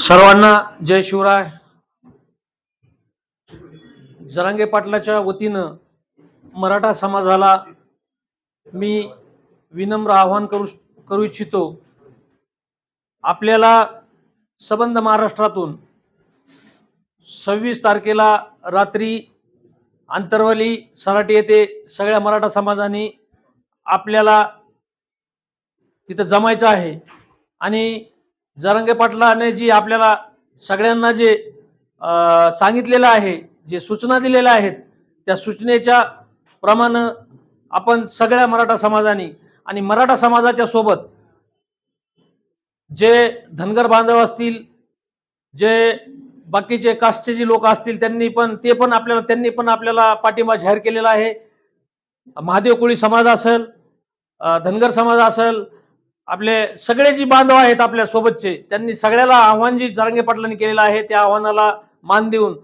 सर्वांना जय शिवराय. जरांगे पाटलाच्या वतीनं मराठा समाजाला मी विनम्र आवाहन करू करू इच्छितो. आपल्याला सबंध महाराष्ट्रातून सव्वीस तारखेला रात्री आंतरवली सराटी येथे सगळ्या मराठा समाजाने आपल्याला तिथं जमायचं आहे. आणि जरंगे पाटलाने जी आपल्याला सगळ्यांना जे सांगितलेलं आहे जे सूचना दिलेल्या आहेत त्या सूचनेच्या प्रमाणे आपण सगळ्या मराठा समाजाने आणि मराठा समाजाच्या सोबत जे धनगर बांधव असतील जे बाकीचे कास्टचे जे लोक असतील त्यांनी पण ते पण आपल्याला त्यांनी पण आपल्याला पाठिंबा जाहीर केलेला आहे. महादेव कोळी समाज असेल धनगर समाज असेल आपले सगळे जी बांधव आहेत आपल्या सोबतचे त्यांनी सगळ्याला आव्हान जी जरंगे पाटलांनी केलेलं आहे त्या आव्हानाला मान देऊन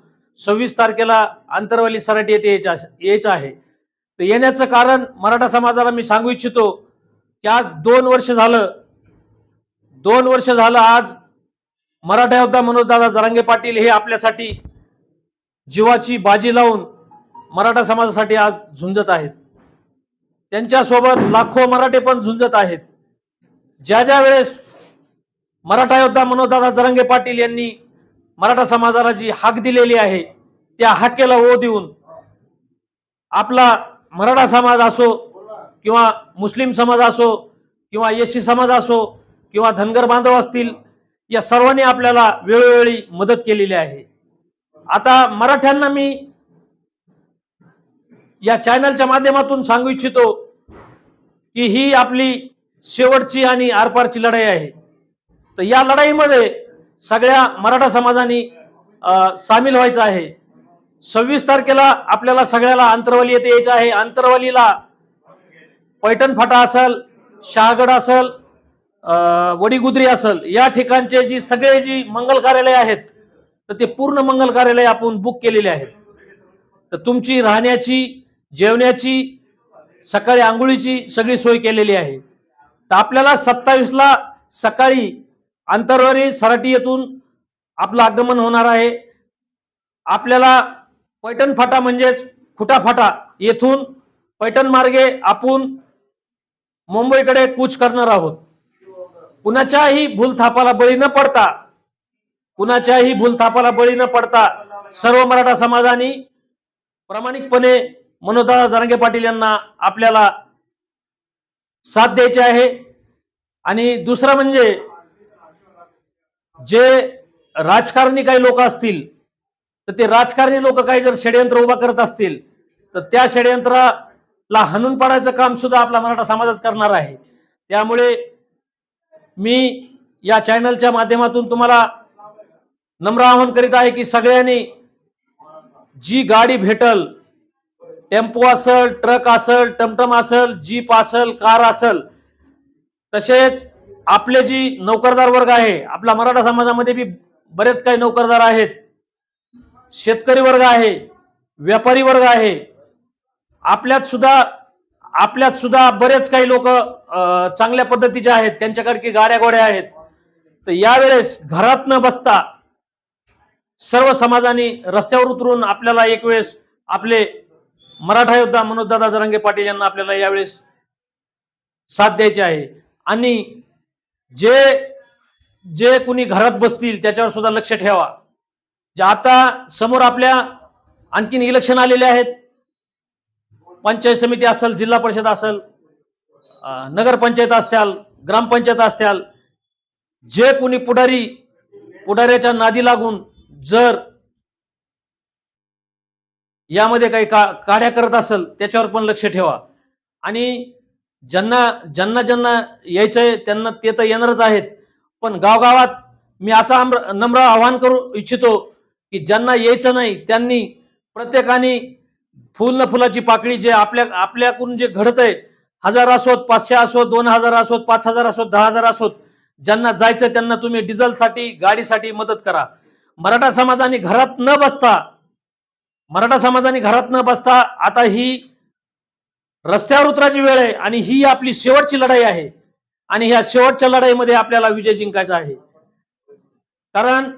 सव्वीस तारखेला आंतरवाली सराटी येथे यायचं आहे. तर येण्याचं कारण मराठा समाजाला मी सांगू इच्छितो की आज दोन वर्ष झालं दोन वर्ष झालं आज मराठा योद्धा मनोजदादा जरांगे पाटील हे आपल्यासाठी जीवाची बाजी लावून मराठा समाजासाठी आज झुंजत आहेत. त्यांच्यासोबत लाखो मराठे पण झुंजत आहेत. ज्या ज्या वेळेस मराठा योद्धा मनोजदादा जरंगे पाटील यांनी मराठा समाजाला जी हाक दिलेली आहे त्या हाकेला ओ देऊन आपला मराठा समाज असो किंवा मुस्लिम समाज असो किंवा एस समाज असो किंवा धनगर बांधव असतील या सर्वांनी आपल्याला वेळोवेळी मदत केलेली आहे. आता मराठ्यांना मी या चॅनलच्या माध्यमातून सांगू इच्छितो की ही आपली शेवटची आणि आरपारची लढाई आहे. तर या लढाईमध्ये सगळ्या मराठा समाजाने सामील व्हायचं आहे. सव्वीस तारखेला आपल्याला सगळ्याला आंतरवाली येथे यायचं आहे. आंतरवालीला पैठण फाटा असेल शहागड असल वडीगुदरी वडीगुद्री या ठिकाणचे जी सगळे जी मंगल कार्यालय आहेत तर ते पूर्ण मंगल कार्यालय आपण बुक केलेले आहेत. तर तुमची राहण्याची जेवण्याची सकाळी आंघोळीची सगळी सोय केलेली आहे. तर आपल्याला सत्तावीसला सकाळी आंतरवारी सराटी येथून आपलं आगमन होणार आहे. आपल्याला पैठण फाटा म्हणजेच खुटा फाटा येथून पैठण मार्गे आपण मुंबईकडे कूच करणार आहोत. कुणाच्याही भूलथापाला बळी न पडता कुणाच्याही भूलथापाला बळी न पडता सर्व मराठा समाजाने प्रामाणिकपणे मनोदा जरांगे पाटील यांना आपल्याला साथ द्यायची आहे. आणि दुसरं म्हणजे जे राजकारणी काही लोक असतील तर ते राजकारणी लोक काही जर षडयंत्र उभा करत असतील तर त्या षडयंत्राला हाणून पाडायचं काम सुद्धा आपला मराठा समाजच करणार आहे. त्यामुळे मी या चॅनलच्या माध्यमातून तुम्हाला नम्र आवाहन करीत आहे की सगळ्यांनी जी गाडी भेटल टेम्पो असल ट्रक असल टमटम असल जीप असल कार असल तसेच आपले जी नोकरदार वर्ग आहे आपला मराठा समाजामध्ये बी बरेच काही नोकरदार आहेत. शेतकरी वर्ग आहे व्यापारी वर्ग आहे. आपल्यात सुद्धा आपल्यात सुद्धा बरेच काही लोक चांगल्या पद्धतीचे आहेत त्यांच्याकडे की गाड्या गोड्या आहेत. तर यावेळेस घरात न बसता सर्व समाजाने रस्त्यावर उतरून आपल्याला एक वेळेस आपले मराठा योद्धा मनोजदादा जरांगे पाटील यांना आपल्याला यावेळेस साथ द्यायची आहे. आणि जे जे कुणी घरात बसतील त्याच्यावर सुद्धा लक्ष ठेवा. जे आता समोर आपल्या आणखीन इलेक्शन आलेले आहेत. पंचायत समिती असेल जिल्हा परिषद असेल नगरपंचायत असत्याल ग्रामपंचायत असत्याल जे कुणी पुढारी पुढाऱ्याच्या नादी लागून जर यामध्ये काही का काड्या करत असेल त्याच्यावर पण लक्ष ठेवा. आणि ज्यांना ज्यांना ज्यांना यायचं आहे त्यांना ते तर येणारच आहेत. पण गावगावात मी असं नम्र आवाहन करू इच्छितो की ज्यांना यायचं नाही त्यांनी प्रत्येकाने फुल न फुलाची पाकळी जे आपल्या आपल्याकडून जे घडत आहे हजार असोत पाचशे असोत दोन हजार असोत पाच हजार असोत दहा हजार असोत ज्यांना जायचं त्यांना तुम्ही डिझेलसाठी गाडीसाठी मदत करा. मराठा समाजाने घरात न बसता मराठा समाजाने घरात न बसता आता ही रस्त्यावर उतरायची वेळ आहे आणि ही आपली शेवटची लढाई आहे. आणि ह्या शेवटच्या लढाईमध्ये आपल्याला विजय जिंकायचा आहे. कारण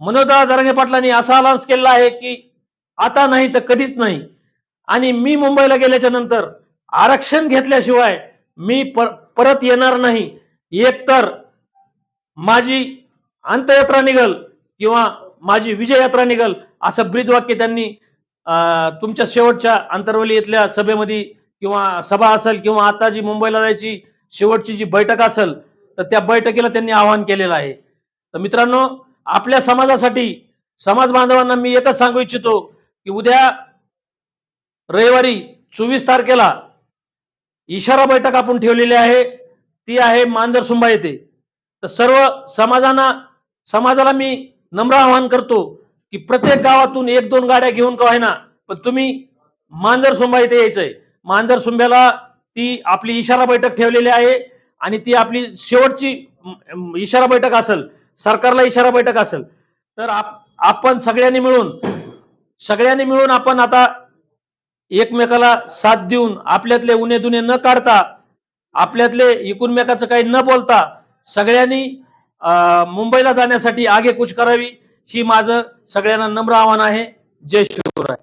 मनोजदादा जरांगे पाटलांनी असा अनाउन्स केलेला आहे की आता नाही तर कधीच नाही. आणि मी मुंबईला गेल्याच्यानंतर आरक्षण घेतल्याशिवाय मी पर, परत येणार नाही. एकतर माझी अंतयात्रा निघल किंवा माझी विजय यात्रा निघल असं ब्रीदवाक्य त्यांनी तुमच्या शेवटच्या आंतरवली इथल्या सभेमध्ये किंवा सभा असेल किंवा आता जी मुंबईला जायची शेवटची जी बैठक असेल तर त्या बैठकीला त्यांनी आवाहन केलेलं आहे. तर मित्रांनो आपल्या समाजासाठी समाज बांधवांना मी एकच सांगू इच्छितो की उद्या रविवारी चोवीस तारखेला इशारा बैठक आपण ठेवलेली आहे. ती आहे मांजर सुंबा येथे. तर सर्व समाजांना समाजाला मी नम्र आवाहन करतो की प्रत्येक गावातून एक दोन गाड्या घेऊन का ना पण तुम्ही मांजर सुंबा इथे यायचंय. मांजर सुंब्याला ती आपली इशारा बैठक ठेवलेली आहे आणि ती आपली शेवटची इशारा बैठक असेल सरकारला इशारा बैठक असेल. तर आप, आपण सगळ्यांनी मिळून सगळ्यांनी मिळून आपण आता एकमेकाला साथ देऊन आपल्यातले उन्हे दुने न काढता आपल्यातले एकूणमेकाचं काही न बोलता सगळ्यांनी मुंबईला जाण्यासाठी आगे कुछ करावी. ही माझं सगळ्यांना नम्र आव्हान आहे. जय शिवराय.